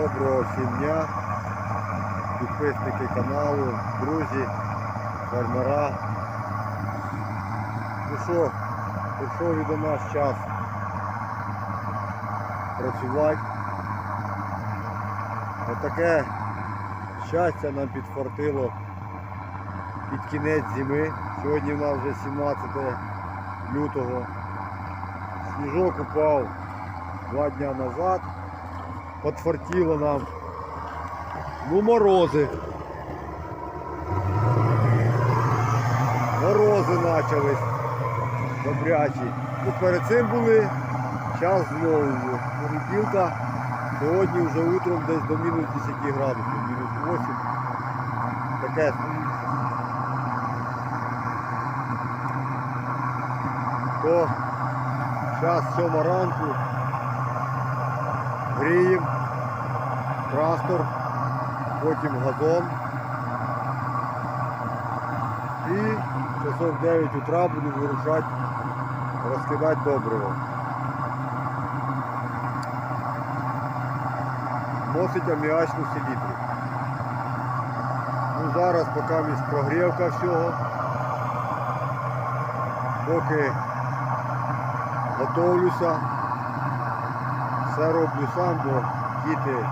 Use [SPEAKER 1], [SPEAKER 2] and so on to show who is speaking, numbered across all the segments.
[SPEAKER 1] Доброго всім дня, підписники каналу, друзі, фермера. Ну що, прийшов і до нас час працювати. Отаке щастя нам підфартило під кінець зими. Сьогодні в нас вже 17 лютого. Сніжок упав два дня назад. Подфартило нам. Ну, морози. Морози почались. Добрячі. Ну, перед цим були. Час знову. Понеділка. Сьогодні вже утром десь до мінус 10 градусів, мінус 8. Таке. То зараз 7 ранку. Гріємо, трактор, потім газон. І часов 9 утра буду вирушати, розкидати добриво. Носить аміачну селітру. Ну, зараз поки місь прогрівка всього. Поки готовлюся. Все роблю сам, бо діти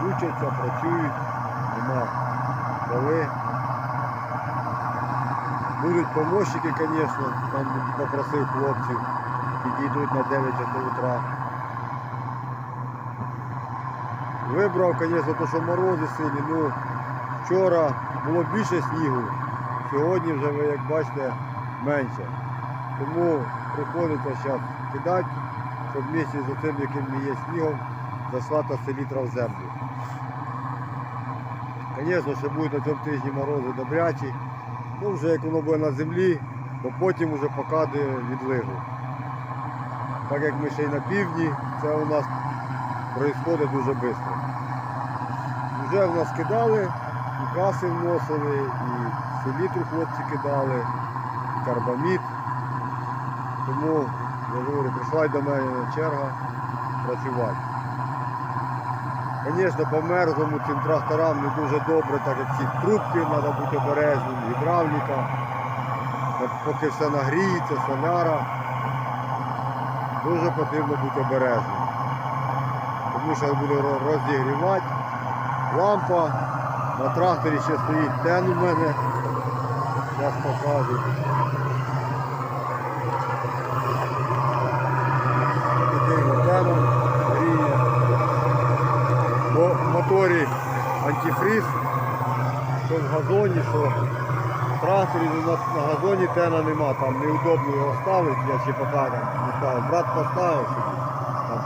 [SPEAKER 1] вчаться, працюють, нема коли. Будуть помощники, звісно, там попросив хлопців, підійдуть на 9 часов утра. Вибрав, звісно, то, що морози сильні, ну вчора було більше снігу, сьогодні вже ви як бачите менше. Тому приходиться зараз кидати щоб вместе з тим, яким не є снігом, зайшла та селітра в землю. Звісно, ще будуть на цьому тижні морози добрячі. Ну вже як воно буде на землі, то потім вже покаде відлигу. Так як ми ще й на півдні, це у нас відбувається дуже швидко. Вже в нас кидали, і каси вносили, і селітру хлопці кидали, і карбамід. Тому я говорю, прийшла до мене черга працювати. Звісно, по мерзлому цим тракторам не дуже добре, так як ці трубки, треба бути обережним, гідравліка. Поки все нагріється, соляра, дуже потрібно бути обережним. Тому що буде ро- розігрівати. Лампа, на тракторі ще стоїть тен у мене. Зараз покажу. таким антенном гріє. Бо в моторі антифриз, що в газоні, що в тракторі у нас на газоні тена нема, там неудобно його ставити, я ще поки не ставив. Брат поставив собі, там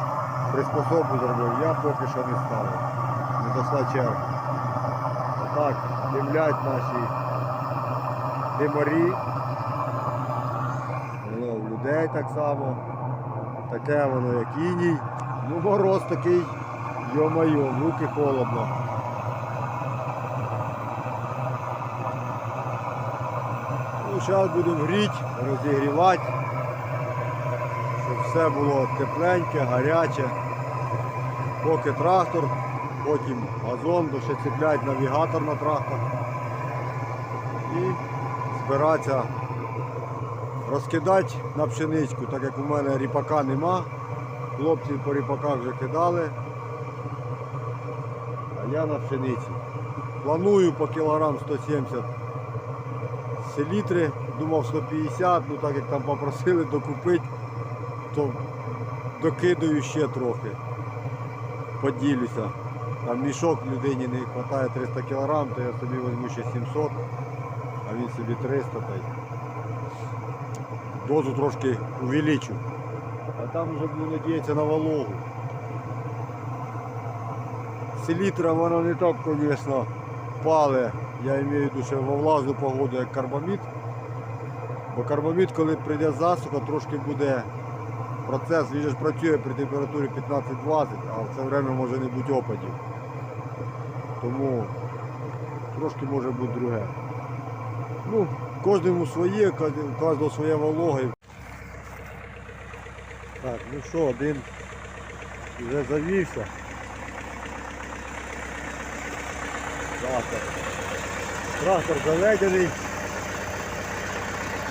[SPEAKER 1] приспособу зробив, я поки що не ставив. Не дошла черга. Так, димлять наші димарі. Людей так само. Таке воно як іній. Ну мороз такий, йо-моє, в руки холодно. Ну, зараз будемо гріти, розігрівати, щоб все було тепленьке, гаряче. Поки трактор, потім газон, бо ще цеплять навігатор на трактор. І збиратися розкидати на пшеничку, так як у мене ріпака нема. Хлопці по ріпаках вже кидали. Я на пшениці. Планую по кілограм 170 селітри, думав 150, ну так як там попросили докупити, то докидаю ще трохи. Поділюся. Там мішок людині не вистачає 300 кг, то я собі візьму ще 700, а він собі 300 та й дозу трошки увеличу. А там вже буду надіятися на вологу. Селітра вона не так, звісно, пале. Я маю в що во влажну погоду, як карбамід. Бо карбамід, коли прийде засуха, трошки буде процес, він ж працює при температурі 15-20, а в це время може не бути опадів. Тому трошки може бути друге. Ну, кожному своє, у кожного своє вологе. Так, ну що, один вже завівся. Трактор. Трактор заведений,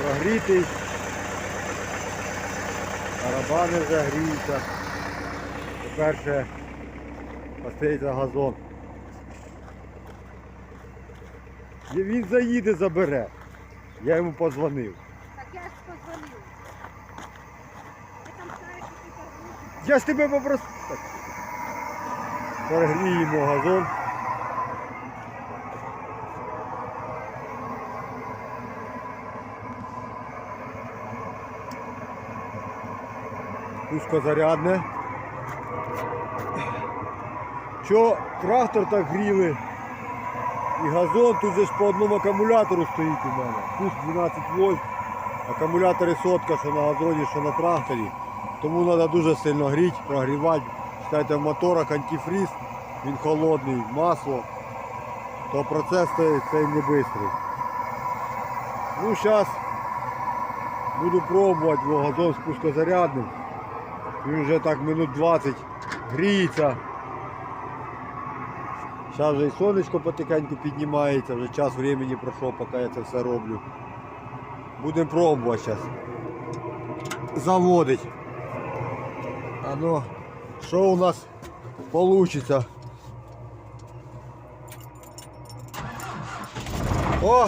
[SPEAKER 1] прогрітий. Барабани вже гріються. Тепер ще остається газон. І Він заїде, забере. Я йому подзвонив.
[SPEAKER 2] Так я ж позвонила. Ти там знаєш, що ти.
[SPEAKER 1] Я ж тебе попросив. Перегріємо газон. Пускозарядне. Що трактор так гріли і газон тут же ж по одному акумулятору стоїть у мене. Пуск 12 вольт, акумулятори сотка, що на газоні, що на тракторі. Тому треба дуже сильно гріти, прогрівати. Читайте, в моторах антифріз, він холодний, масло, то процес цей, цей не швидкий. Ну, зараз буду пробувати бо газон спускозарядним. Він вже так минут 20 гріється. Зараз вже і сонечко потихеньку піднімається, вже час времени пройшов, поки я це все роблю. Будемо пробувати зараз. Заводить. А ну, що у нас получится? О!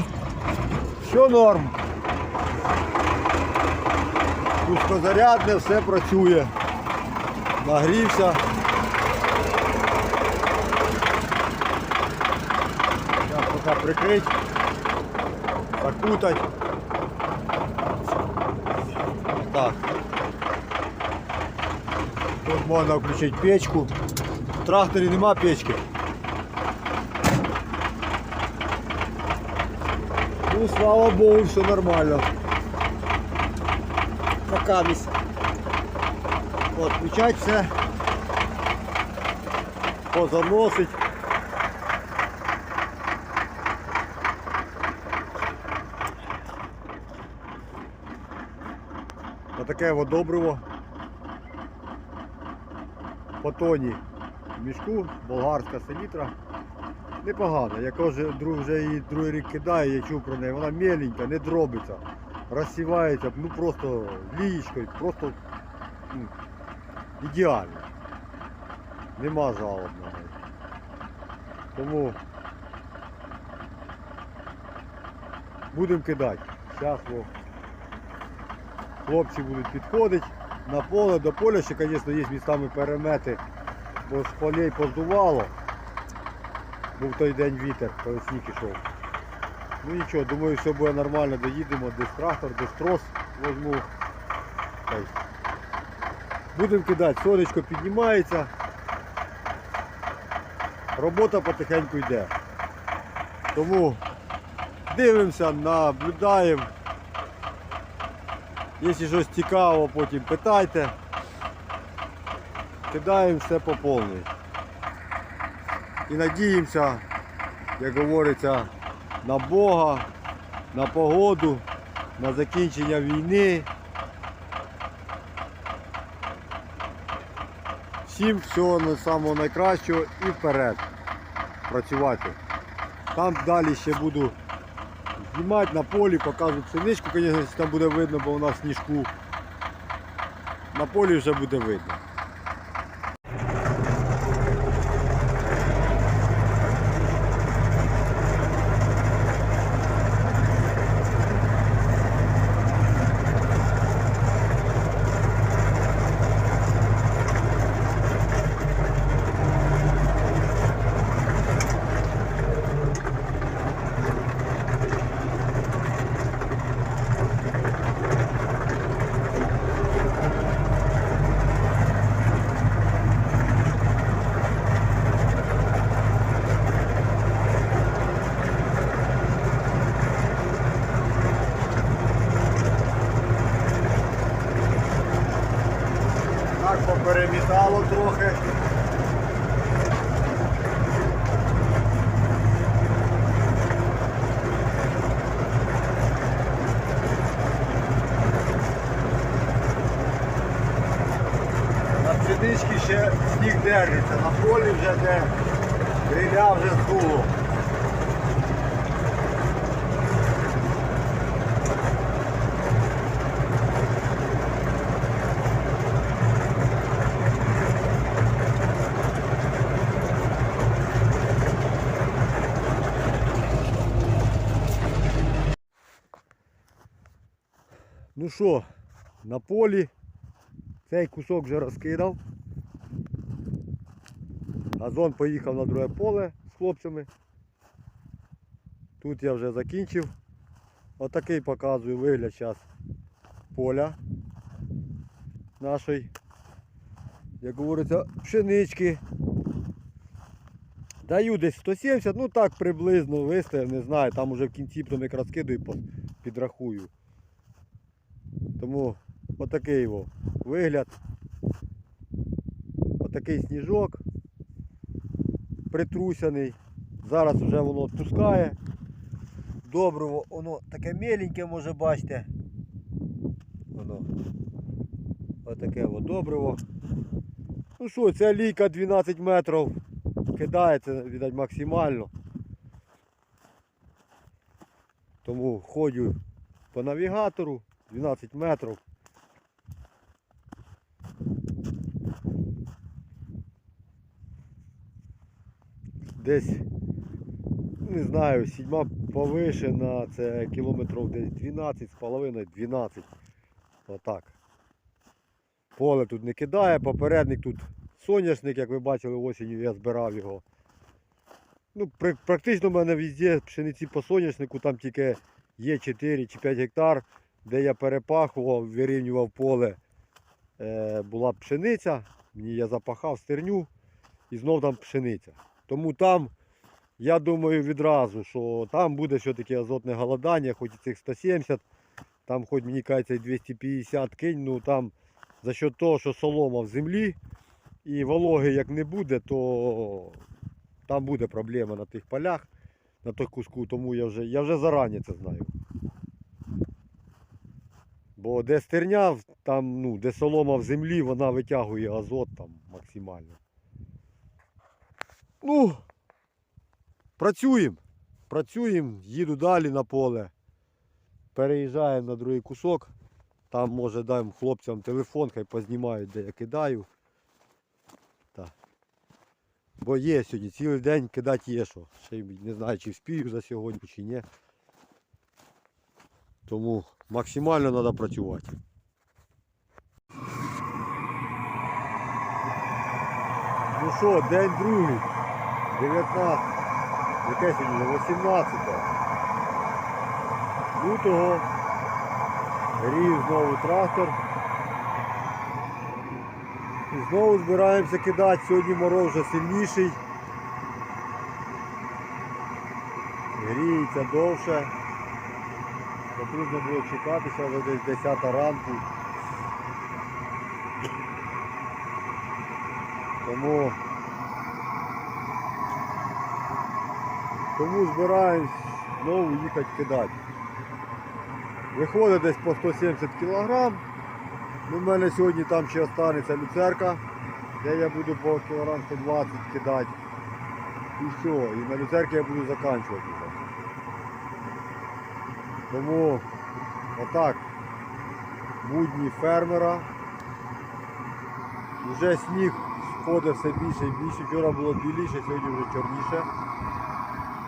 [SPEAKER 1] Все норм. Пускозарядне, все працює. Нагрівся. Зараз поки прикрить, закутать. Так. Тут можна включити печку. В тракторі нема печки. Ну, слава Богу, все нормально. Пока місць. От, все. Позаносить. Отаке вот добриво. по тоні в мішку, болгарська селітра. Непогана. Я вже, друг, вже її другий рік кидаю, я чув про неї. Вона меленька, не дробиться, розсівається, ну просто лієчкою, просто ну, ідеально. Нема жалоб на неї. Тому будемо кидати. Зараз хлопці будуть підходити на поле, до поля ще, звісно, є містами перемети, бо з полей поздувало. Був той день вітер, коли сніг ішов. Ну нічого, думаю, все буде нормально, доїдемо, десь трактор, десь трос возьму. Будемо кидати, сонечко піднімається. Робота потихеньку йде. Тому дивимося, наблюдаємо. Якщо щось цікаво, потім питайте. Кидаємо все по повній. І надіємося, як говориться, на Бога, на погоду, на закінчення війни. Всім всього самого найкращого і вперед працювати. Там далі ще буду знімати на полі, показувати синичку, звісно, там буде видно, бо у нас сніжку. На полі вже буде видно. дернеться, на полі вже де, гриля вже з здуло. Ну що, на полі цей кусок вже розкидав. Газон поїхав на друге поле з хлопцями. Тут я вже закінчив. Отакий показую вигляд зараз поля нашої, як говориться, пшенички. Даю десь 170, ну так приблизно виставив, не знаю, там уже в кінці потім як розкидаю, по- підрахую. Тому отакий його вигляд. Отакий сніжок притрусяний. Зараз вже воно відпускає. Добриво, воно таке меленьке, може бачите. Воно. Отаке от добриво. Ну що, ця лійка 12 метрів. Кидається, видать, максимально. Тому ходжу по навігатору 12 метрів. Десь, не знаю, сідьма повишена, це кілометрів десь 12 з половиною 12. Отак. Поле тут не кидає, попередник тут соняшник, як ви бачили, осінню я збирав його. Ну, практично в мене везде пшениці по соняшнику, там тільки є 4 чи 5 гектар, де я перепахував, вирівнював поле. Е, була пшениця, мені я запахав стерню і знов там пшениця. Тому там, я думаю, відразу, що там буде все-таки азотне голодання, хоч і цих 170, там хоч мені кажеться і 250 кинь, ну там за счет того, що солома в землі і вологи як не буде, то там буде проблема на тих полях, на той куску, тому я вже, я вже зарані це знаю. Бо де стерня, там, ну, де солома в землі, вона витягує азот там максимально. Ну, працюємо. Працюємо, їду далі на поле. Переїжджаємо на другий кусок. Там може даємо хлопцям телефон, хай познімають, де я кидаю. Так. Бо є сьогодні, цілий день кидати є що. Ще не знаю, чи вспію за сьогодні, чи ні. Тому максимально треба працювати. Ну що, день другий. 19. Яке сьогодні? 18 лютого. Рів знову трактор. І знову збираємося кидати. Сьогодні мороз вже сильніший. Гріється довше. Потрібно було чекатися вже десь 10 ранку. Тому тому збираємось знову їхати кидати. Виходить десь по 170 кг. В мене сьогодні там ще останеться люцерка, де я буду по кілограм 120 кидати. І все, і на люцерки я буду закінчувати вже. Тому отак будні фермера. Вже сніг сходить все більше і більше. Вчора було біліше, сьогодні вже чорніше.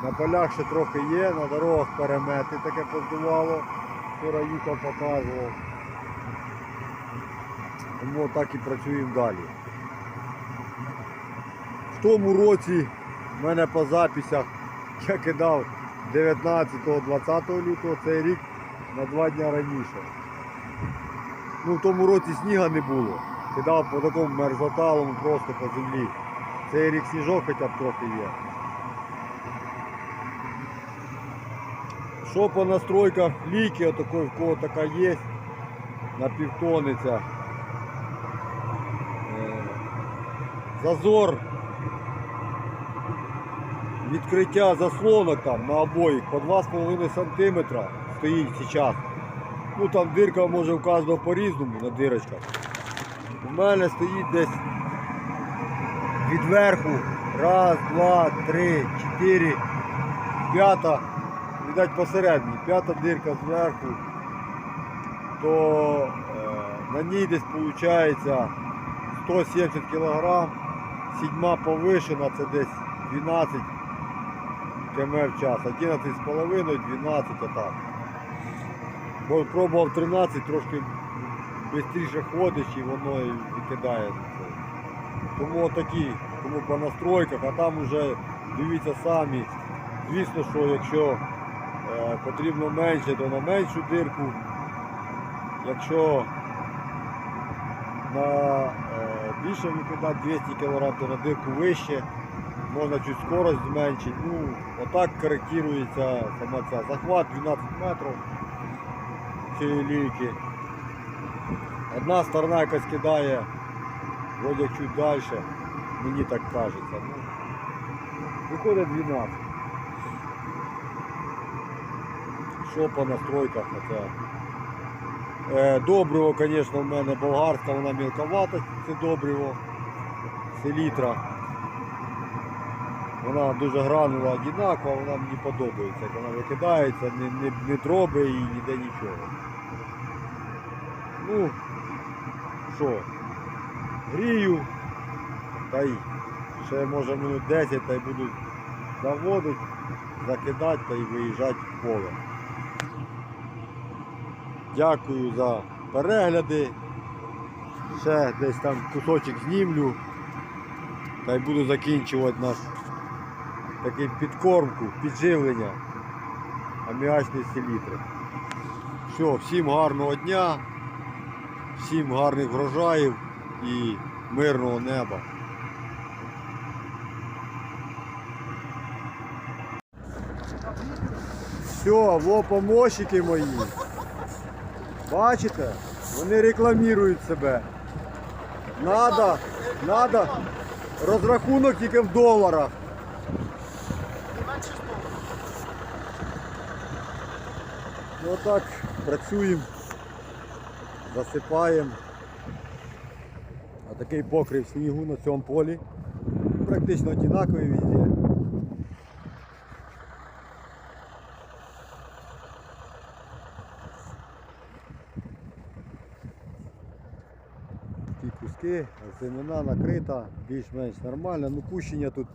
[SPEAKER 1] На полях ще трохи є, на дорогах перемети таке поздувало. Вчора їхав, показував. Тому так і працюємо далі. В тому році в мене по записях я кидав 19-20 лютого, цей рік на два дні раніше. Ну в тому році сніга не було. Кидав по такому мерзлоталому просто по землі. Цей рік сніжок хоча б трохи є. Що по настройках ліки, отакої, в кого така є, на півтониця. Е, Зазор. Відкриття заслонок там на обоїх по 2,5 см стоїть зараз. Ну там дирка може у кожного по-різному на дирочках. У мене стоїть десь від верху. Раз, два, три, чотири, п'ята. Видать посередній, п'ята дирка зверху, то е, на ній десь виходить 170 кг, сідьма повишена, це десь 12 км в час, 11,5, 12 отак. Бо пробував 13, трошки швидше ходиш і воно і викидає. Тому отакі, тому по настройках, а там вже дивіться самі. Звісно, що якщо потрібно менше, то на меншу дирку. Якщо на е, більше викидати 200 кг, то на дирку вище, можна чуть скорость зменшити. Ну, отак коректується сама ця захват 12 метрів цієї лійки. Одна сторона якась кидає, вроде як чуть далі, мені так кажеться. Ну, виходить 12. Що по настройках? Е, добриво, звісно, в мене болгарська, вона мілковата, це добриво, селітра. Вона дуже гранула одинакова, вона мені подобається, як вона викидається, не, не, не дроби і ніде нічого. Ну, що, грію, та й ще може минут 10 та й буду заводити, закидати та й виїжджати в поле. Дякую за перегляди. Ще десь там кусочок знімлю. Та й буду закінчувати наш такий підкормку, підживлення аміачної селітри. Все, всім гарного дня, всім гарних врожаїв і мирного неба. Все, во мої. Бачите? Вони рекламують себе. Надо, надо розрахунок тільки в доларах. Ну так, працюємо, засипаємо. А такий покрив снігу на цьому полі. Практично однаковий куски, земляна накрита, більш-менш нормально. Ну кущення тут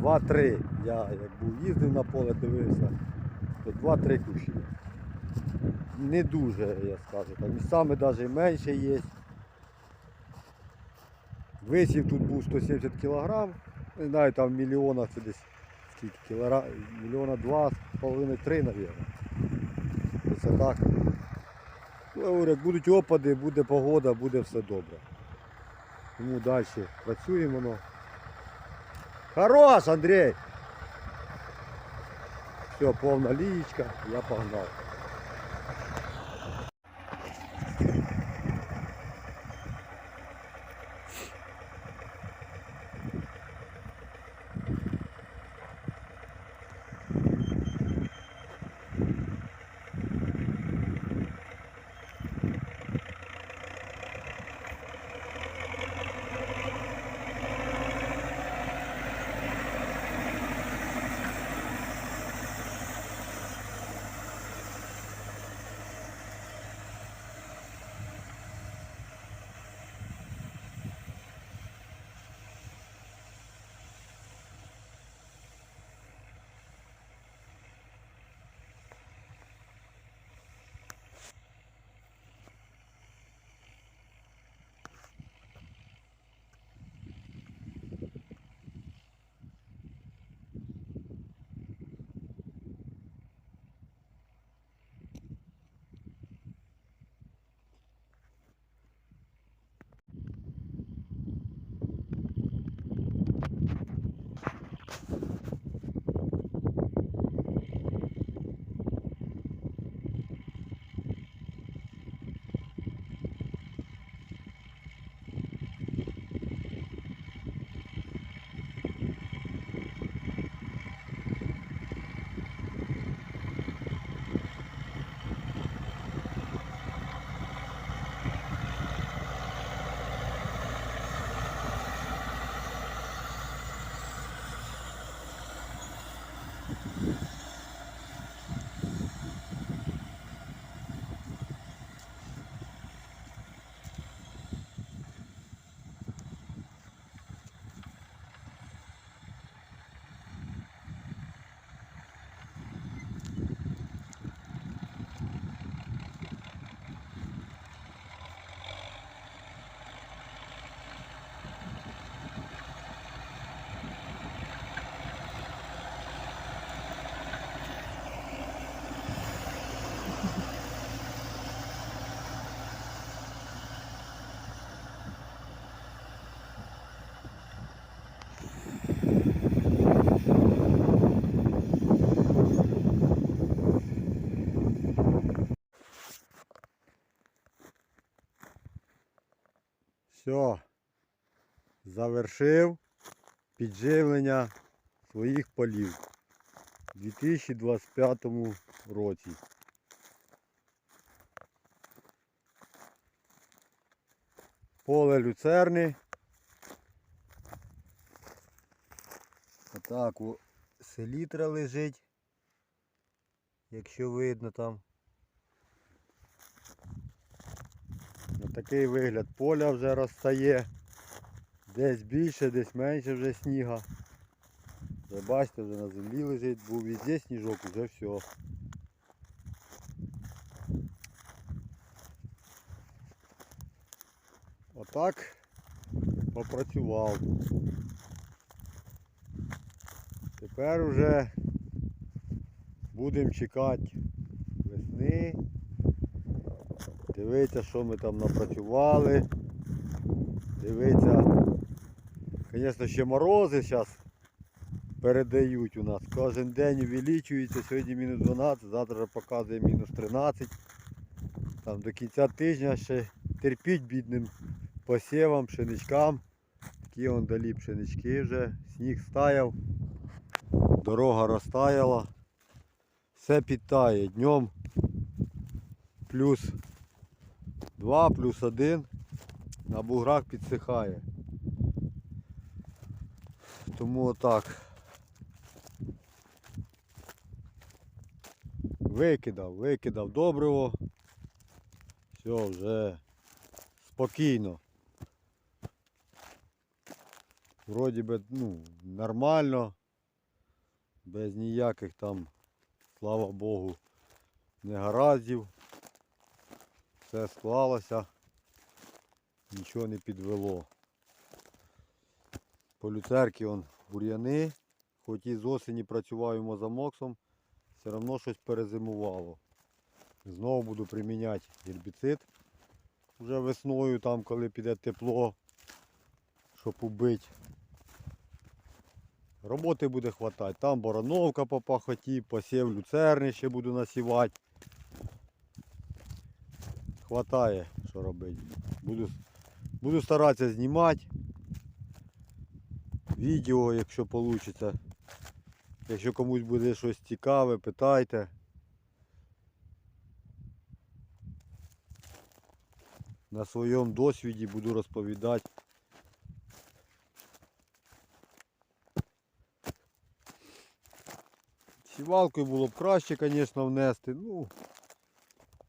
[SPEAKER 1] 2-3. Я як був їздив на поле, дивився, то 2-3 кущення. Не дуже, я скажу. Так, місцями навіть менше є. Висів тут був 170 кг. Не знаю, там в це десь скільки кілограм, мільйона два з три, мабуть. Це так. Я будуть опади, буде погода, буде все добре. Тому далі працюємо. Ну. Хорош, Андрій! Все, повна лієчка, я погнав. Все. Завершив підживлення своїх полів у 2025 році. Поле люцерни. Отак селітра лежить. Якщо видно там. Такий вигляд поля вже розстає. Десь більше, десь менше вже сніга. Ви бачите, вже на землі лежить, був везде сніжок, вже все. Отак попрацював. Тепер вже будемо чекати весни. Дивіться, що ми там напрацювали. Дивіться. Звісно, ще морози зараз передають у нас. Кожен день увеличується, сьогодні мінус 12, завтра показує мінус 13. Там до кінця тижня ще терпіть бідним посівам, пшеничкам. Такі он далі пшенички вже, сніг стаяв, дорога розтаяла. Все підтає. Днем плюс 2, плюс 1 на буграх підсихає. Тому отак. Викидав, викидав добриво. Все, вже спокійно. Вроді би, ну, нормально. Без ніяких там, слава Богу, негараздів. Все склалося, нічого не підвело. По люцерки он бур'яни, хоч і з осені працюваємо за моксом, все одно щось перезимувало. Знову буду приміняти гербіцид вже весною, там коли піде тепло, щоб убити. Роботи буде хватати. Там бороновка по пахоті, посів люцерни ще буду насівати. Хватає, що робити. Буду, буду старатися знімати відео, якщо вийде. Якщо комусь буде щось цікаве, питайте. На своєму досвіді буду розповідати. Сівалкою було б краще, звісно, внести. Ну,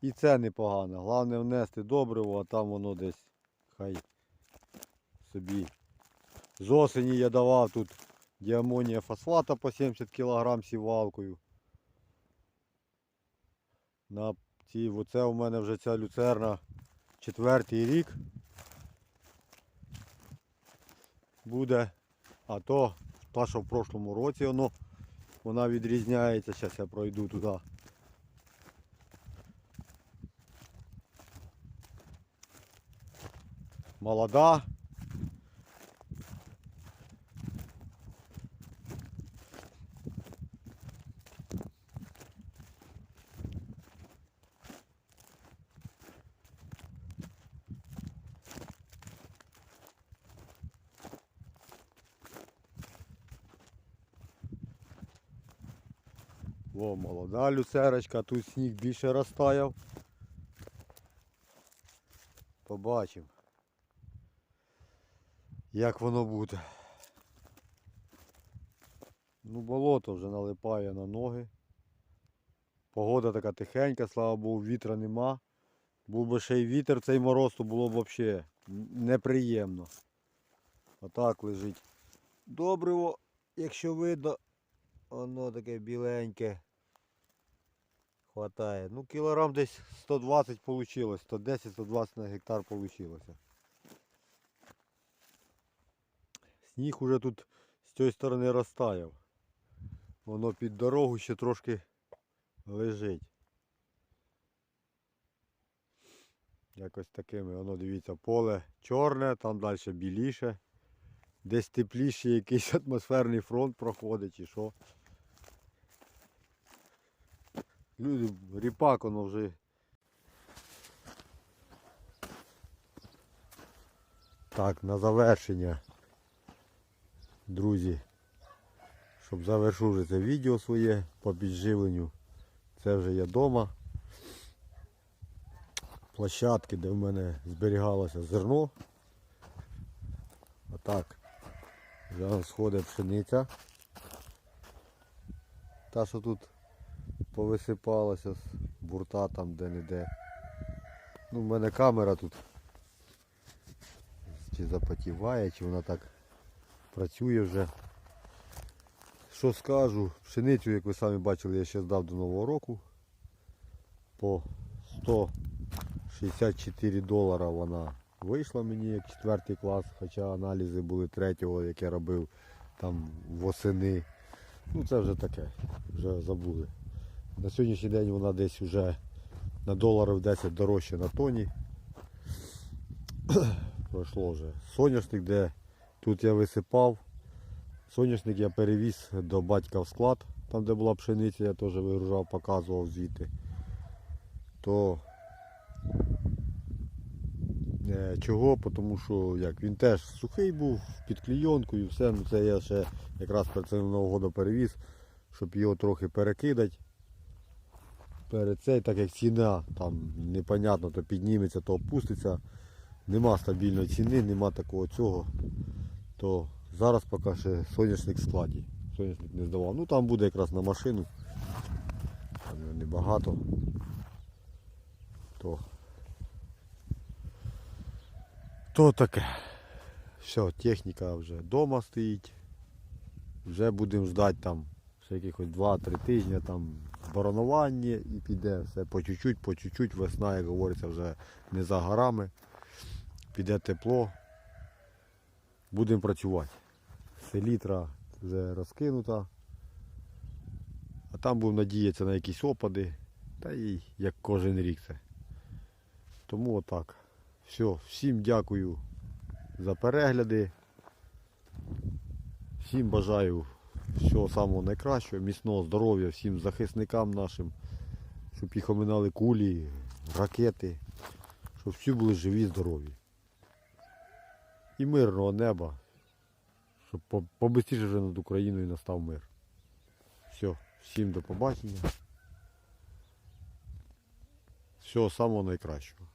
[SPEAKER 1] і це непогано. Головне внести добриво, а там воно десь хай собі. З осені я давав тут діамонія фосфата по 70 кг сівалкою. На ці, оце у мене вже ця люцерна четвертий рік буде. А то та, що в прошлому році воно, вона відрізняється. Зараз я пройду туди. Молода. Во, молода люцерочка, тут сніг більше розтаяв. Побачимо. Як воно буде. Ну, болото вже налипає на ноги. Погода така тихенька, слава Богу, вітра нема. Був би ще й вітер цей мороз, то було б взагалі неприємно. Отак лежить. Добриво, якщо видно, воно таке біленьке. Хватає. Ну, кілограм десь 120 вийшло, 110-120 на гектар вийшло. Сніг уже тут з цієї сторони розтаяв. Воно під дорогу ще трошки лежить. Якось такими, воно дивіться, поле чорне, там далі біліше. Десь тепліше якийсь атмосферний фронт проходить чи що. Люди, ріпак воно вже Так, на завершення, друзі, щоб завершу вже це відео своє по підживленню. Це вже я вдома. Площадки, де в мене зберігалося зерно. Отак. Зараз сходить пшениця. Та, що тут повисипалася з бурта там де-не-де. Ну, в мене камера тут. Чи запотіває, чи вона так працює вже. Що скажу, пшеницю, як ви самі бачили, я ще здав до Нового року. По 164 долара вона вийшла мені як четвертий клас, хоча аналізи були третього, як я робив там восени. Ну це вже таке, вже забули. На сьогоднішній день вона десь вже на доларів 10 дорожче на тоні. Пройшло вже. Соняшник, де тут я висипав. Соняшник я перевіз до батька в склад, там де була пшениця, я теж вигружав, показував звідти. То е, чого? Тому що як, він теж сухий був, під клійонкою, все, ну це я ще якраз перед цим Нового року перевіз, щоб його трохи перекидати. Перед цей, так як ціна там непонятно, то підніметься, то опуститься. Нема стабільної ціни, нема такого цього. То зараз поки ще соняшник в складі. Соняшник не здавав. Ну там буде якраз на машину. Там його небагато. То, то таке. Все, техніка вже вдома стоїть. Вже будемо ждати там ще якихось 2-3 тижні там боронування і піде все по чуть-чуть, по чуть-чуть. Весна, як говориться, вже не за горами. Піде тепло. Будемо працювати. Селітра вже розкинута. А там будемо надіятися на якісь опади. Та і як кожен рік це. Тому отак. Все, всім дякую за перегляди. Всім бажаю всього самого найкращого, міцного здоров'я всім захисникам нашим, щоб їх оминали кулі, ракети, щоб всі були живі, здорові. І мирного неба, щоб по- побистріше вже над Україною настав мир. Все, всім до побачення. Всього самого найкращого.